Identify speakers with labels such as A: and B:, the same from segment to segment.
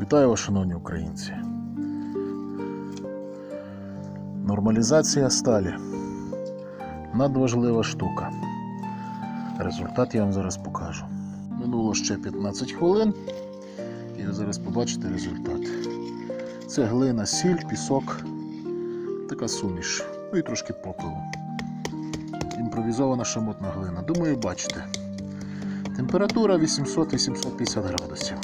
A: Вітаю вас, шановні українці. Нормалізація сталі. Надважлива штука. Результат я вам зараз покажу. Минуло ще 15 хвилин, і ви зараз побачите результат. Це глина, сіль, пісок, така суміш. Ну і трошки попелу. Імпровізована шамотна глина. Думаю, бачите. Температура 800-850 градусів.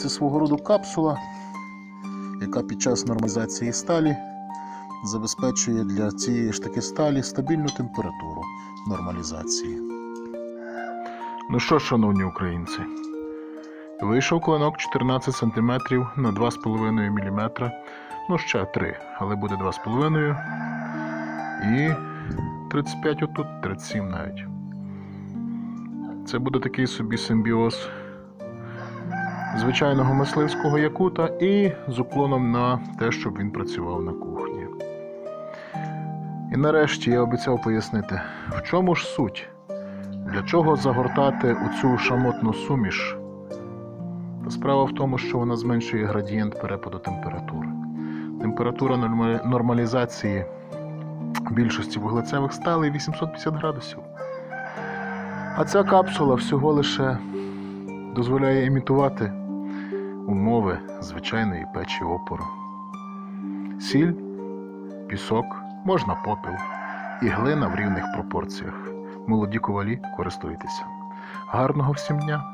A: Це свого роду капсула, яка під час нормалізації сталі забезпечує для цієї ж таки сталі стабільну температуру нормалізації. Ну що, шановні українці, вийшов клинок 14 см на 2,5 мм. Ну, ще 3, але буде 2,5 і 35 отут, 37 навіть. Це буде такий собі симбіоз звичайного мисливського якута і з уклоном на те, щоб він працював на кухні. І нарешті я обіцяв пояснити, в чому ж суть, для чого загортати оцю шамотну суміш. Та справа в тому, що вона зменшує градієнт перепаду температури. Температура нормалізації більшості вуглецевих сталей 850 градусів. А ця капсула всього лише дозволяє імітувати умови звичайної печі опору. Сіль, пісок, можна попіл і глина в рівних пропорціях. Молоді ковалі користуйтеся. Гарного всім дня!